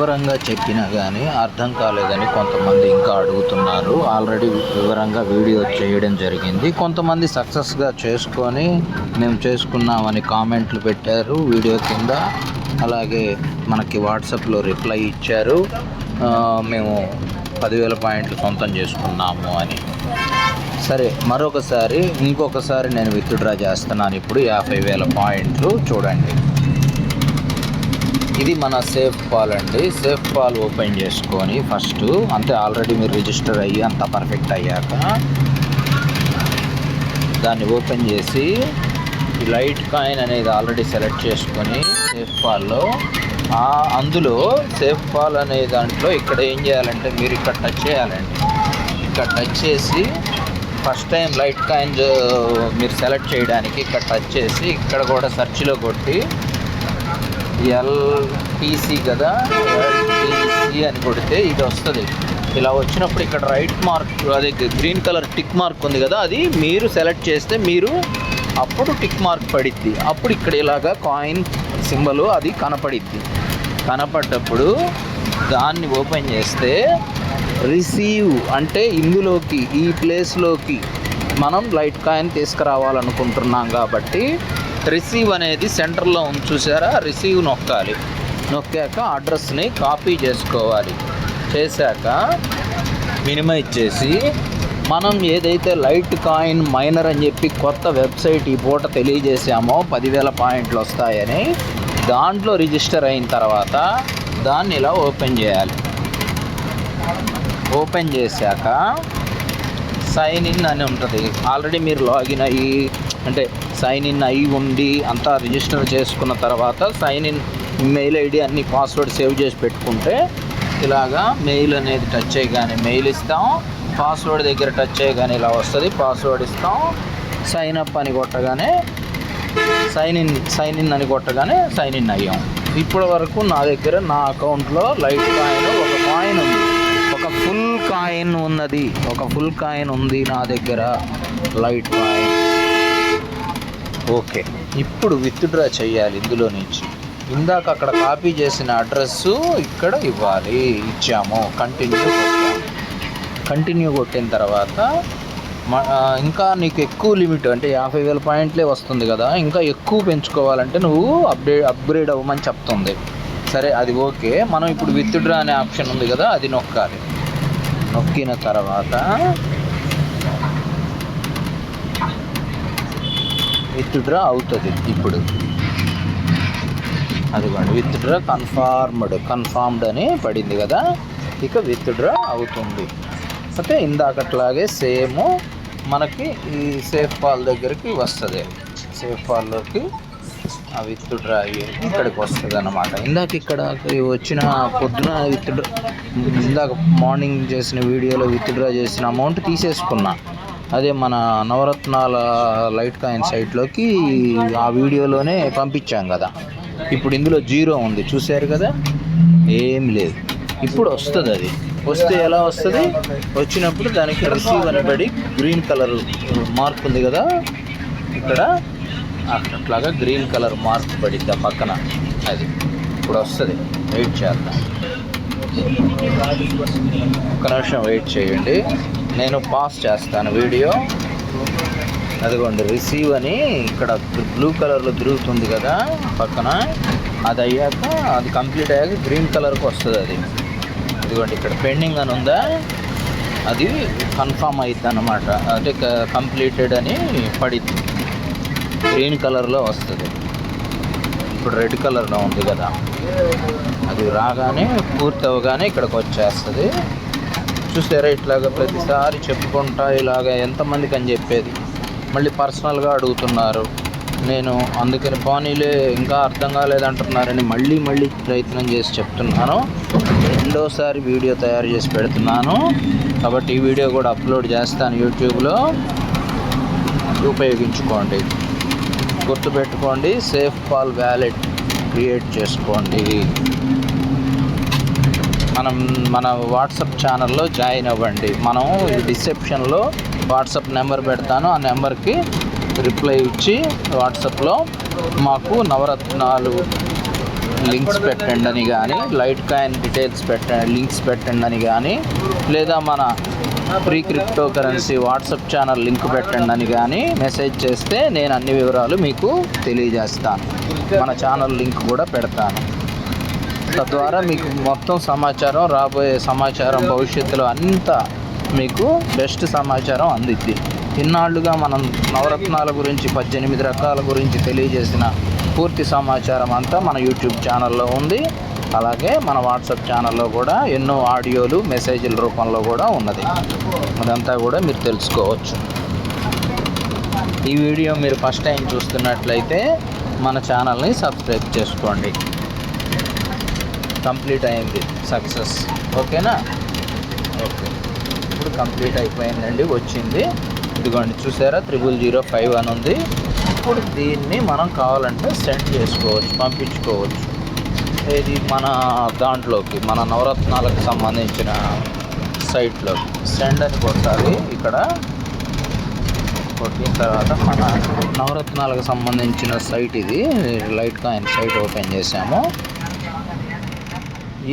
వివరంగా చెప్పినా కానీ అర్థం కాలేదని కొంతమంది ఇంకా అడుగుతున్నారు. ఆల్రెడీ వివరంగా వీడియో చేయడం జరిగింది. కొంతమంది సక్సెస్గా చేసుకొని మేము చేసుకున్నామని కామెంట్లు పెట్టారు వీడియో కింద. అలాగే మనకి వాట్సాప్లో రిప్లై ఇచ్చారు. మేము పదివేల పాయింట్లు సొంతం చేసుకున్నాము అని. సరే మరొకసారి ఇంకొకసారి నేను విత్డ్రా చేస్తున్నాను. ఇప్పుడు యాభై వేల పాయింట్లు చూడండి. ఇది మన సేఫ్ పాల్ అండి. సేఫ్ పాల్ ఓపెన్ చేసుకొని ఫస్ట్ అంతే ఆల్రెడీ మీరు రిజిస్టర్ అయ్యి అంత పర్ఫెక్ట్ అయ్యాక దాన్ని ఓపెన్ చేసి లైట్ కాయిన్ అనేది ఆల్రెడీ సెలెక్ట్ చేసుకొని సేఫ్ పాల్లో అందులో సేఫ్ పాల్ అనే దాంట్లో ఇక్కడ ఏం చేయాలంటే మీరు ఇక్కడ టచ్ చేయాలండి. ఇక్కడ టచ్ చేసి ఫస్ట్ టైం లైట్ కాయిన్ మీరు సెలెక్ట్ చేయడానికి ఇక్కడ టచ్ చేసి ఇక్కడ కూడా సెర్చ్లో కొట్టి ఎల్టీసీ కదా? ఎల్టీసీ అని కొడితే ఇది వస్తుంది. ఇలా వచ్చినప్పుడు ఇక్కడ రైట్ మార్క్ అదే గ్రీన్ కలర్ టిక్ మార్క్ ఉంది కదా అది మీరు సెలెక్ట్ చేస్తే మీరు అప్పుడు టిక్ మార్క్ పడిద్ది. అప్పుడు ఇక్కడ ఇలాగా కాయిన్ సింబల్ అది కనపడిద్ది. కనపడ్డప్పుడు దాన్ని ఓపెన్ చేస్తే రిసీవ్ అంటే ఇందులోకి ఈ ప్లేస్లోకి మనం లైట్ కాయిన్ తీసుకురావాలనుకుంటున్నాం కాబట్టి రిసీవ్ అనేది సెంటర్లో ఉంది చూసారా? రిసీవ్ నొక్కాలి. నొక్కాక అడ్రస్ని కాపీ చేసుకోవాలి. చేశాక మినిమైజ్ చేసి మనం ఏదైతే లైట్ కాయిన్ మైనర్ అని చెప్పి కొత్త వెబ్సైట్ ఈ పూట తెలియజేసామో పదివేల పాయింట్లు వస్తాయని దాంట్లో రిజిస్టర్ అయిన తర్వాత దాన్ని ఇలా ఓపెన్ చేయాలి. ఓపెన్ చేశాక సైన్ ఇన్ అని ఉంటుంది. ఆల్రెడీ మీరు లాగిన్ అయ్యి అంటే సైన్ ఇన్ అయి ఉండి అంతా రిజిస్టర్ చేసుకున్న తర్వాత సైన్ ఇన్ మెయిల్ ఐడి అన్ని పాస్వర్డ్ సేవ్ చేసి పెట్టుకుంటే ఇలాగా మెయిల్ అనేది టచ్ చేయగానే మెయిల్ ఇస్తాం పాస్వర్డ్ దగ్గర టచ్ చేయగానే ఇలా వస్తుంది పాస్వర్డ్ ఇస్తాం సైన్ అప్ అని కొట్టగానే సైన్ ఇన్ సైన్ ఇన్ అని కొట్టగానే సైన్ ఇన్ అయ్యాం. ఇప్పటి వరకు నా దగ్గర నా అకౌంట్లో లైట్ కాయిన్ ఒక కాయిన్ ఉంది. ఒక ఫుల్ కాయిన్ ఉన్నది. ఒక ఫుల్ కాయిన్ ఉంది నా దగ్గర లైట్ కాయిన్ ఓకే. ఇప్పుడు విత్డ్రా చేయాలి ఇందులో నుంచి. ఇందాక అక్కడ కాపీ చేసిన అడ్రస్ ఇక్కడ ఇవ్వాలి. ఇచ్చాము. కంటిన్యూ కంటిన్యూ కొట్టిన తర్వాత మ- ఇంకా నీకు ఎక్కువ లిమిట్ అంటే యాభై వేల పాయింట్లే వస్తుంది కదా. ఇంకా ఎక్కువ పెంచుకోవాలంటే నువ్వు అప్డేట్ అప్గ్రేడ్ అవ్వమని చెప్తుంది. సరే అది ఓకే. మనం ఇప్పుడు విత్డ్రా అనే ఆప్షన్ ఉంది కదా అది నొక్కాలి. నొక్కిన తర్వాత విత్డ్రా అవుతుంది ఇప్పుడు. అదిగోండి విత్డ్రా కన్ఫార్మ్డ్ కన్ఫార్మ్డ్ అని పడింది కదా? ఇక విత్డ్రా అవుతుంది. అయితే ఇందాకట్లాగే సేమ్ మనకి ఈ సేఫ్ ఫాల్ దగ్గరికి వస్తుంది. సేఫ్ ఫాల్లోకి ఆ విత్డ్రా అయ్యి ఇక్కడికి వస్తుంది అన్నమాట ఇందాక ఇక్కడ వచ్చిన పొద్దున విత్డ్రా ఇందాక మార్నింగ్ చేసిన వీడియోలో విత్డ్రా చేసిన అమౌంట్ తీసేసుకున్నా. అదే మన నవరత్నాల లైట్ కాయిన్ సైట్లోకి ఆ వీడియోలోనే పంపించాం కదా. ఇప్పుడు ఇందులో జీరో ఉంది చూశారు కదా? ఏం లేదు. ఇప్పుడు వస్తుంది అది. వస్తే ఎలా వస్తుంది? వచ్చినప్పుడు దానికి రిసీవ్ అని పడి గ్రీన్ కలర్ మార్క్ ఉంది కదా? ఇక్కడ అట్లాగా గ్రీన్ కలర్ మార్క్ పడిద్ది ఆ పక్కన. అది ఇప్పుడు వస్తుంది. వెయిట్ చేద్దాం. ఒక నిమిషం వెయిట్ చేయండి. నేను పాస్ చేస్తాను వీడియో. అదిగోండి రిసీవ్ అని ఇక్కడ బ్లూ కలర్లో తిరుగుతుంది కదా పక్కన. అది అయ్యాక అది కంప్లీట్ అయ్యాక గ్రీన్ కలర్కి వస్తుంది అది. ఇదిగోండి ఇక్కడ పెండింగ్ అని ఉందా? అది కన్ఫామ్ అవుతుంది అనమాట అంటే కంప్లీటెడ్ అని పడిద్ది గ్రీన్ కలర్లో వస్తుంది. ఇప్పుడు రెడ్ కలర్లో ఉంది కదా. అది రాగానే పూర్తి అవగానే ఇక్కడికి వచ్చేస్తుంది. చూసారా ఇట్లాగా ప్రతిసారి చెప్పుకుంటా ఇలాగ ఎంతమందికి అని చెప్పేది. మళ్ళీ పర్సనల్గా అడుగుతున్నారు. నేను అందుకని పోనీలే ఇంకా అర్థం కాలేదంటున్నారని మళ్ళీ మళ్ళీ ప్రయత్నం చేసి చెప్తున్నాను. రెండోసారి వీడియో తయారు చేసి పెడుతున్నాను. కాబట్టి ఈ వీడియో కూడా అప్లోడ్ చేస్తాను యూట్యూబ్లో. ఉపయోగించుకోండి. గుర్తుపెట్టుకోండి సేఫ్ కాల్ వ్యాలెట్ క్రియేట్ చేసుకోండి. మనం మన వాట్సాప్ ఛానల్లో జాయిన్ అవ్వండి. మనం డిసెప్షన్లో వాట్సాప్ నెంబర్ పెడతాను. ఆ నెంబర్కి రిప్లై ఇచ్చి వాట్సాప్లో మాకు నవరత్నాలు లింక్స్ పెట్టండి అని కానీ లైట్ కాయిన్ డీటెయిల్స్ పెట్టండి లింక్స్ పెట్టండి అని కానీ లేదా మన pre crypto currency WhatsApp channel link పెట్టండి అని కానీ మెసేజ్ చేస్తే నేను అన్ని వివరాలు మీకు తెలియజేస్తాను. మన ఛానల్ లింక్ కూడా పెడతాను. తద్వారా మీకు మొత్తం సమాచారం రాబోయే సమాచారం భవిష్యత్తులో అంతా మీకు బెస్ట్ సమాచారం అందిద్ది. ఇన్నాళ్ళుగా మనం నవరత్నాల గురించి పద్దెనిమిది రకాల గురించి తెలియజేసిన పూర్తి సమాచారం అంతా మన యూట్యూబ్ ఛానల్లో ఉంది. అలాగే మన వాట్సాప్ ఛానల్లో కూడా ఎన్నో ఆడియోలు మెసేజ్ల రూపంలో కూడా ఉన్నది. అదంతా కూడా మీరు తెలుసుకోవచ్చు. ఈ వీడియో మీరు ఫస్ట్ టైం చూస్తున్నట్లయితే మన ఛానల్ని సబ్స్క్రైబ్ చేసుకోండి. కంప్లీట్ అయింది. సక్సెస్. ఓకేనా? ఓకే. ఇప్పుడు కంప్లీట్ అయిపోయిందండి వచ్చింది. ఇదిగోండి చూసారా? త్రిబుల్ జీరో ఫైవ్ అని ఉంది. ఇప్పుడు దీన్ని మనం కావాలంటే సెండ్ చేసుకోవచ్చు పంపించుకోవచ్చు. ఇది మన దాంట్లోకి మన నవరత్నాలకు సంబంధించిన సైట్లో సెండ్ అని కొట్టాలి. ఇక్కడ కొట్టిన తర్వాత మన నవరత్నాలకు సంబంధించిన సైట్ ఇది. లైట్ కాయిన్ సైట్ ఓపెన్ చేసాము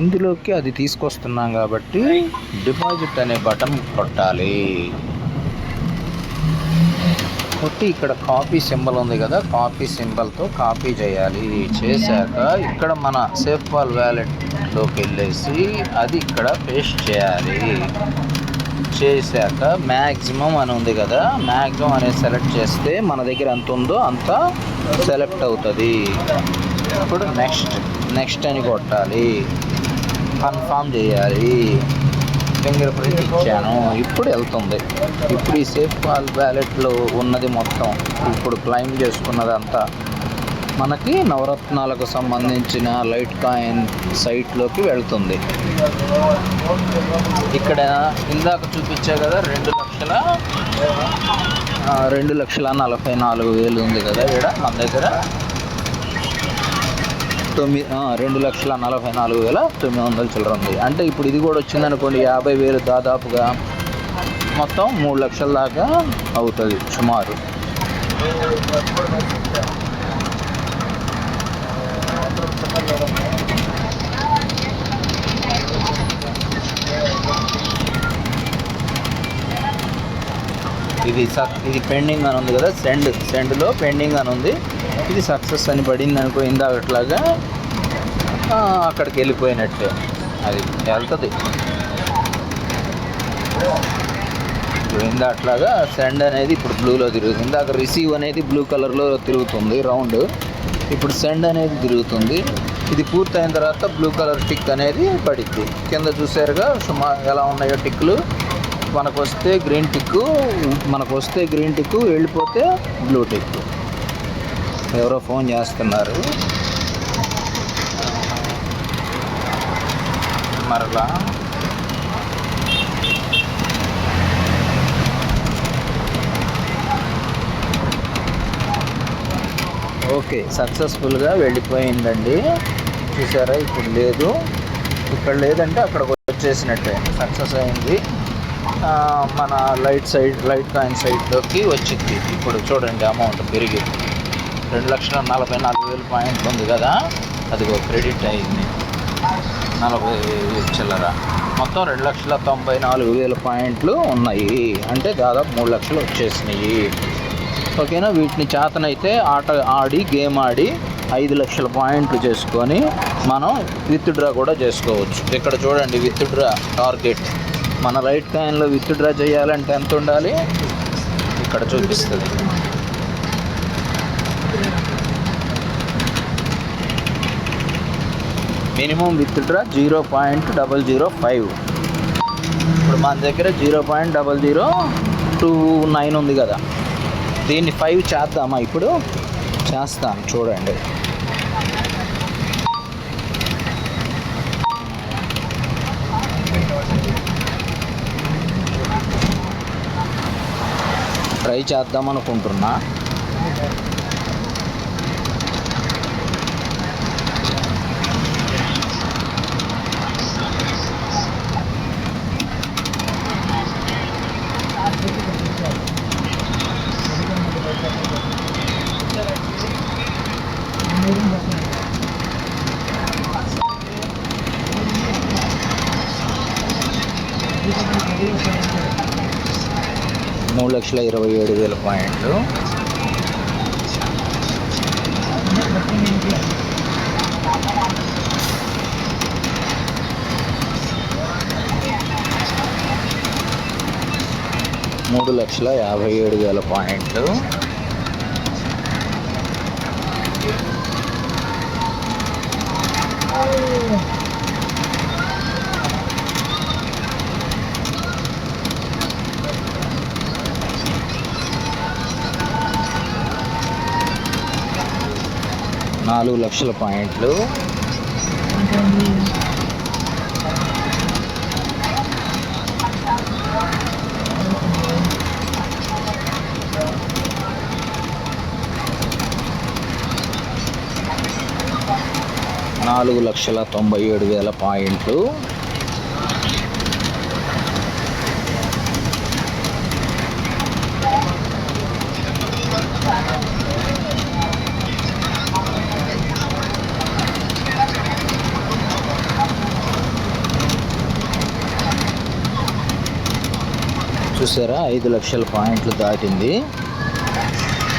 ఇందులోకి అది తీసుకొస్తున్నాం కాబట్టి డిపాజిట్ అనే బటన్ కొట్టాలి. కొట్టి ఇక్కడ కాపీ సింబల్ ఉంది కదా కాపీ సింబల్తో కాపీ చేయాలి. చేశాక ఇక్కడ మన సేఫ్ వాల్ వ్యాలెట్లోకి వెళ్ళేసి అది ఇక్కడ పేస్ట్ చేయాలి. చేశాక మ్యాక్సిమం అని ఉంది కదా మ్యాక్సిమం అనేది సెలెక్ట్ చేస్తే మన దగ్గర ఎంత ఉందో అంత సెలెక్ట్ అవుతుంది. ఇప్పుడు నెక్స్ట్ నెక్స్ట్ అని కొట్టాలి. కన్ఫామ్ చేయాలి. ఫింగర్ ప్రింట్ ఇచ్చాను. ఇప్పుడు వెళ్తుంది. ఇప్పుడు ఈ సేఫ్ కాల్ వ్యాలెట్లో ఉన్నది మొత్తం. ఇప్పుడు క్లైమ్ చేసుకున్నదంతా మనకి నవరత్నాలకు సంబంధించిన లైట్ కాయిన్ సైట్లోకి వెళ్తుంది. ఇక్కడ ఇందాక చూపించా కదా రెండు లక్షల రెండు లక్షల నలభై నాలుగు వేలు ఉంది కదా ఇక్కడ మన దగ్గర. తొమ్మిది రెండు లక్షల నలభై నాలుగు వేల తొమ్మిది వందల చిల్లర ఉంది. అంటే ఇప్పుడు ఇది కూడా వచ్చింది అనుకోండి యాభై వేలు దాదాపుగా మొత్తం మూడు లక్షల దాకా అవుతుంది సుమారు. ఇది సక్ ఇది పెండింగ్ అని ఉంది కదా సెండ్ సెండ్లో పెండింగ్ అని ఉంది. ఇది సక్సెస్ అని పడింది అనుకో ఇందాకట్లాగా అక్కడికి వెళ్ళిపోయినట్టే. అది వెళ్తుంది. ఇప్పుడు సెండ్ అనేది ఇప్పుడు బ్లూలో తిరుగుతుంది. ఇందాక రిసీవ్ అనేది బ్లూ కలర్లో తిరుగుతుంది రౌండ్ ఇప్పుడు సెండ్ అనేది తిరుగుతుంది. ఇది పూర్తయిన తర్వాత బ్లూ కలర్ టిక్ అనేది పడిద్ది కింద చూసారుగా సుమా ఎలా ఉన్నాయో టిక్లు మనకు వస్తే గ్రీన్ టిక్ మనకు వస్తే గ్రీన్ టిక్ వెళ్ళిపోతే బ్లూ టిక్ ఎవరో ఫోన్ చేస్తున్నారు. మరలా. ఓకే సక్సెస్ఫుల్గా వెళ్ళిపోయిందండి. చూసారా ఇప్పుడు లేదు. ఇక్కడ లేదంటే అక్కడికి వచ్చేసినట్టే. సక్సెస్ అయింది. మన లైట్ సైడ్ లైట్ కాయిన్ సైడ్లోకి వచ్చింది. ఇప్పుడు చూడండి అమౌంట్ పెరిగింది. రెండు లక్షల నలభై నాలుగు వేలు పాయింట్ ఉంది కదా అదిగో క్రెడిట్ అయింది. నలభై చిల్లర. మొత్తం రెండు లక్షల తొంభై నాలుగు వేల పాయింట్లు ఉన్నాయి. అంటే దాదాపు మూడు లక్షలు వచ్చేసినాయి. ఓకేనా? వీటిని చేతనైతే ఆట ఆడి గేమ్ ఆడి ఐదు లక్షల పాయింట్లు చేసుకొని మనం విత్డ్రా కూడా చేసుకోవచ్చు. ఇక్కడ చూడండి విత్ డ్రా టార్గెట్. మన రైట్ కాయిన్లో విత్డ్రా చేయాలంటే ఎంత ఉండాలి? ఇక్కడ చూపిస్తుంది. Minimum withdraw zero point double zero five. ఇప్పుడు మన దగ్గర zero point double zero two nine ఉంది కదా. దీన్ని ఫైవ్ చేద్దామా ఇప్పుడు? చేస్తాం చూడండి. ట్రై చేద్దాం అనుకుంటున్నా. మూడు లక్షల ఇరవై ఏడు వేల పాయింట్లు. మూడు లక్షల యాభై ఏడు వేల పాయింట్లు. నాలుగు లక్షల పాయింట్లు. నాలుగు లక్షల తొంభై ఏడు వేల పాయింట్లు. చూసారా? ఐదు లక్షల పాయింట్లు దాటింది.